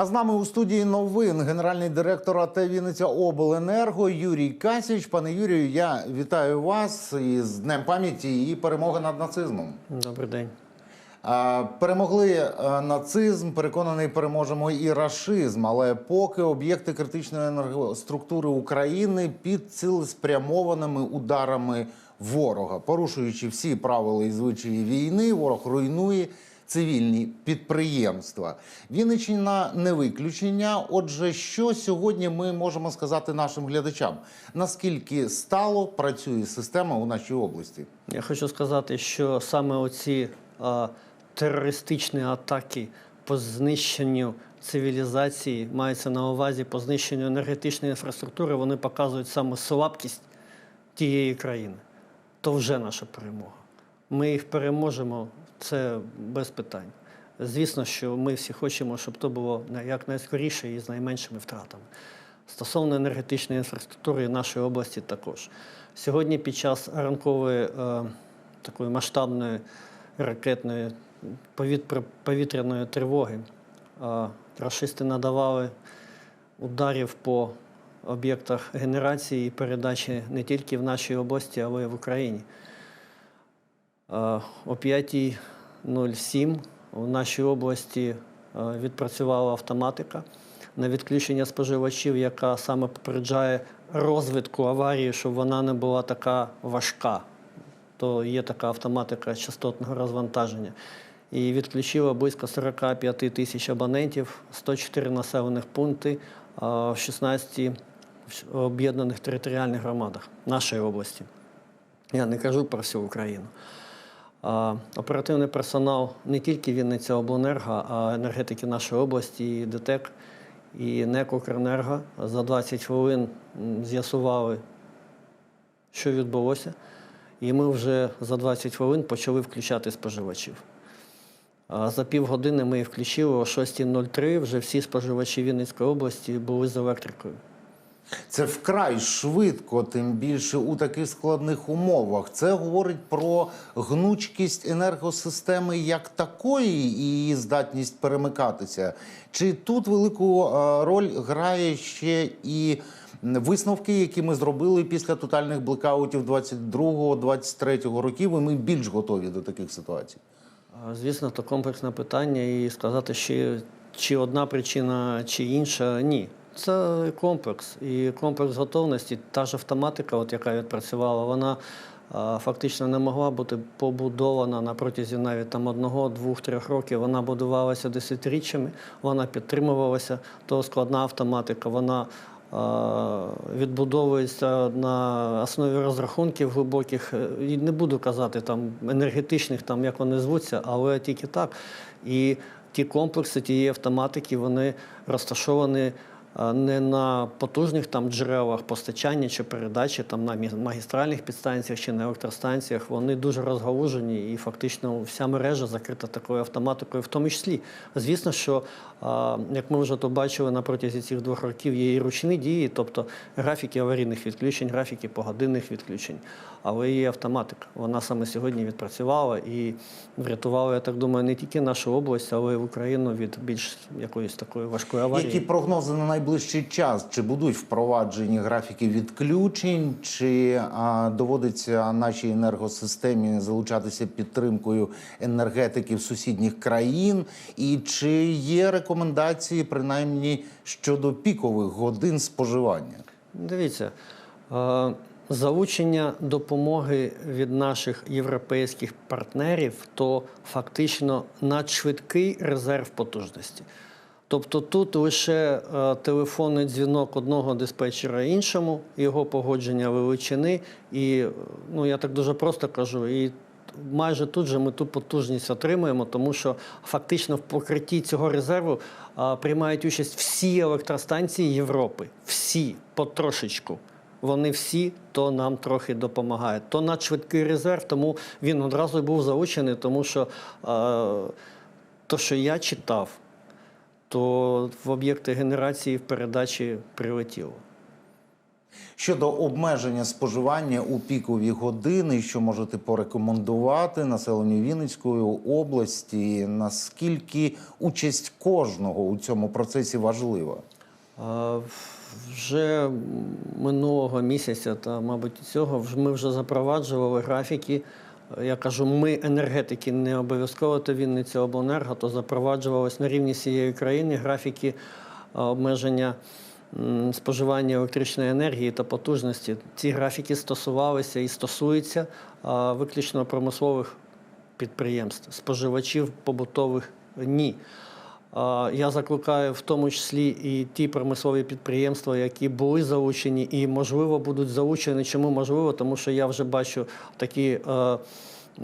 А з нами у студії новин генеральний директор АТ Вінниця Обленерго Юрій Касіч. Пане Юрію, я вітаю вас із Днем пам'яті і перемоги над нацизмом. Добрий день. Перемогли е, нацизм, переконаний, переможемо і рашизм. Але поки об'єкти критичної енергоструктури України під цілеспрямованими ударами ворога, порушуючи всі правила і звичаї війни, ворог руйнує цивільні підприємства. Вінниччина не виключення. Отже, що сьогодні ми можемо сказати нашим глядачам? Наскільки стало працює система у нашій області? Я хочу сказати, що саме оці а, терористичні атаки по знищенню цивілізації маються на увазі по знищенню енергетичної інфраструктури, вони показують саме слабкість тієї країни. То вже наша перемога. Ми їх переможемо, це без питань. Звісно, що ми всі хочемо, щоб то було якнайскоріше і з найменшими втратами. Стосовно енергетичної інфраструктури нашої області також. Сьогодні під час ранкової е, такої масштабної ракетної повітря- повітряної тривоги е, рашисти надавали ударів по об'єктах генерації і передачі не тільки в нашій області, але й в Україні. Е, О 5.07 в нашій області е, відпрацювала автоматика на відключення споживачів, яка саме попереджає розвитку аварії, щоб вона не була така важка. То є така автоматика частотного розвантаження. І відключила близько 45 тисяч абонентів, 104 населених пункти в 16 об'єднаних територіальних громадах нашої області. Я не кажу про всю Україну. Оперативний персонал не тільки Вінниця Обленерго, а енергетики нашої області, і ДТЕК, і НЕК «Укренерго» за 20 хвилин з'ясували, що відбулося. І ми вже за 20 хвилин почали включати споживачів. За півгодини ми їх включили о 6.03. Вже всі споживачі Вінницької області були з електрикою. Це вкрай швидко, тим більше у таких складних умовах. Це говорить про гнучкість енергосистеми як такої і її здатність перемикатися. Чи тут велику е, роль грає ще і висновки, які ми зробили після тотальних блекаутів 22-23 років, і ми більш готові до таких ситуацій? Звісно, то комплексне питання, і сказати, чи, чи одна причина, чи інша ні. Це комплекс. І комплекс готовності, та ж автоматика, от, яка відпрацювала, вона фактично не могла бути побудована на протязі навіть там одного, двох, трьох років. Вона будувалася десятиріччями, вона підтримувалася. То складна автоматика, вона відбудовується на основі розрахунків глибоких. І не буду казати там енергетичних, там як вони звуться, але тільки так. І ті комплекси тієї автоматики вони розташовані не на потужних там джерелах постачання чи передачі, там на магістральних підстанціях чи на електростанціях. Вони дуже розгалужені, і фактично вся мережа закрита такою автоматикою, в тому числі. Звісно, що як ми вже то бачили на протязі цих двох років, є і ручні дії, тобто графіки аварійних відключень, графіки погодинних відключень. Але є автоматика. Вона саме сьогодні відпрацювала і врятувала, я так думаю, не тільки нашу область, але й Україну від більш якоїсь такої важкої аварії. Які прогнози на найближчий час? Чи будуть впроваджені графіки відключень, чи а, доводиться нашій енергосистемі залучатися підтримкою енергетиків сусідніх країн? І чи є рекомендації, принаймні щодо пікових годин споживання? Дивіться, е, залучення допомоги від наших європейських партнерів то фактично надшвидкий резерв потужності. Тобто тут лише е, телефонний дзвінок одного диспетчера іншому, його погодження величини, і е, ну я так дуже просто кажу, і майже тут же ми ту потужність отримуємо, тому що фактично в покритті цього резерву приймають участь всі електростанції Європи. Всі потрошечку. Вони всі то нам трохи допомагають. То надшвидкий резерв, тому він одразу був залучений, тому що а, то, що я читав, то в об'єкти генерації в передачі прилетіло. щодо обмеження споживання у пікові години, що можете порекомендувати населенню Вінницької області, наскільки участь кожного у цьому процесі важлива? А, Вже минулого місяця, та, мабуть, цього ми вже запроваджували графіки. Я кажу, ми енергетики, не обов'язково то Вінниця обленерго, то запроваджувалось на рівні всієї країни графіки обмеження споживання електричної енергії та потужності. Ці графіки стосувалися і стосуються виключно промислових підприємств, споживачів побутових ні. Я закликаю в тому числі і ті промислові підприємства, які були залучені і, можливо, будуть залучені. Чому можливо? Тому що я вже бачу такі е,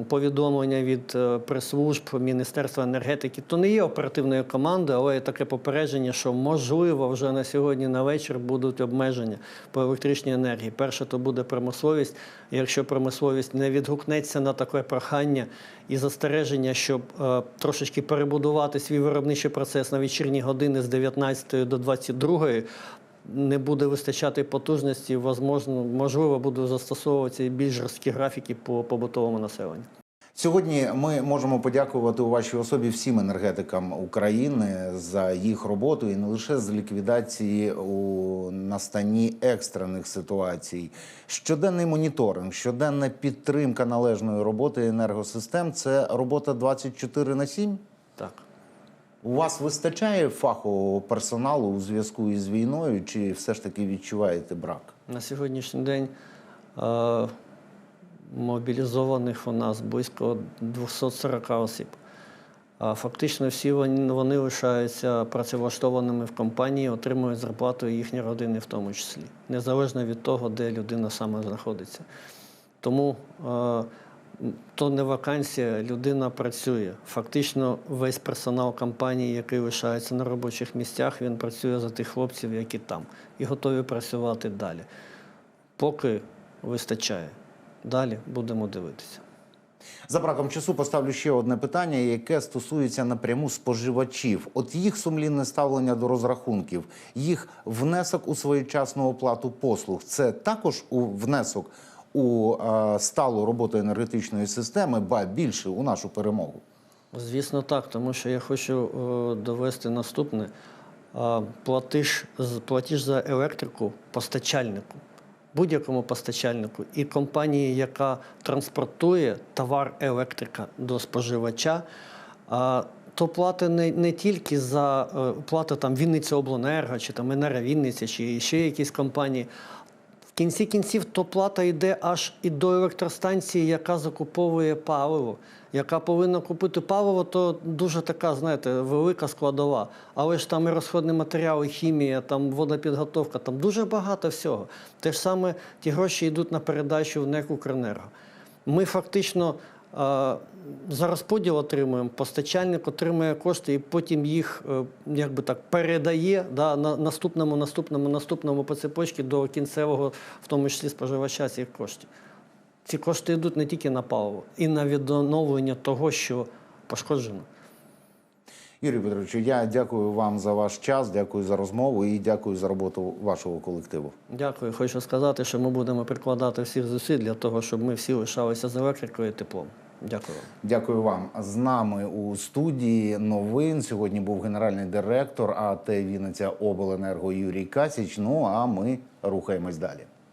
повідомлення від е, прес-служб Міністерства енергетики. То не є оперативною командою, але є таке попередження, що можливо вже на сьогодні на вечір будуть обмеження по електричній енергії. Перше, то буде промисловість. Якщо промисловість не відгукнеться на таке прохання і застереження, щоб е, трошечки перебудувати свій виробничий процес на вечірні години з 19 до 22, не буде вистачати потужності, возможно, можливо, будуть застосовуватися більш жорсткі графіки по побутовому населенню. Сьогодні ми можемо подякувати у вашій особі всім енергетикам України за їх роботу і не лише з ліквідації у настанні екстрених ситуацій. Щоденний моніторинг, щоденна підтримка належної роботи енергосистем це робота 24 на 7? Так. У вас вистачає фахового персоналу у зв'язку із війною, чи все ж таки відчуваєте брак? На сьогоднішній день е, мобілізованих у нас близько 240 осіб. А фактично всі вони, лишаються працевлаштованими в компанії, отримують зарплату їхні родини в тому числі, незалежно від того, де людина саме знаходиться. Тому е, то не вакансія, людина працює. Фактично, весь персонал компанії, який лишається на робочих місцях, він працює за тих хлопців, які там, і готові працювати далі. Поки вистачає. Далі будемо дивитися. За браком часу поставлю ще одне питання, яке стосується напряму споживачів. От їх сумлінне ставлення до розрахунків, їх внесок у своєчасну оплату послуг. Це також у внесок у е, сталу роботу енергетичної системи, ба більше у нашу перемогу. Звісно, так, тому що я хочу е, довести наступне. А, платиш, платіж за електрику постачальнику, будь-якому постачальнику і компанії, яка транспортує товар електрика до споживача, то плати не, не тільки за е, плата там Вінниця Обленерго, чи там Енера Вінниця, чи ще якісь компанії. В кінці кінців то плата йде аж і до електростанції, яка закуповує паливо. Яка повинна купити паливо, то дуже така, знаєте, велика складова. Але ж там і розходні матеріали, хімія, там водопідготовка, там дуже багато всього. Те ж саме ті гроші йдуть на передачу в НЕК «Укренерго». Ми фактично за розподіл отримуємо, постачальник отримує кошти і потім їх е, якби так передає да, на наступному, наступному, наступному по цепочці до кінцевого, в тому числі споживача цих коштів. Ці кошти йдуть не тільки на паливо, і на відновлення того, що пошкоджено. Юрій Петрович, я дякую вам за ваш час, дякую за розмову і дякую за роботу вашого колективу. Дякую. Хочу сказати, що ми будемо прикладати всіх зусиль для того, щоб ми всі лишалися з електрикою і теплом. Дякую. Дякую вам. З нами у студії новин сьогодні був генеральний директор АТ Вінниця Обленерго Юрій Касіч. Ну а ми рухаємось далі.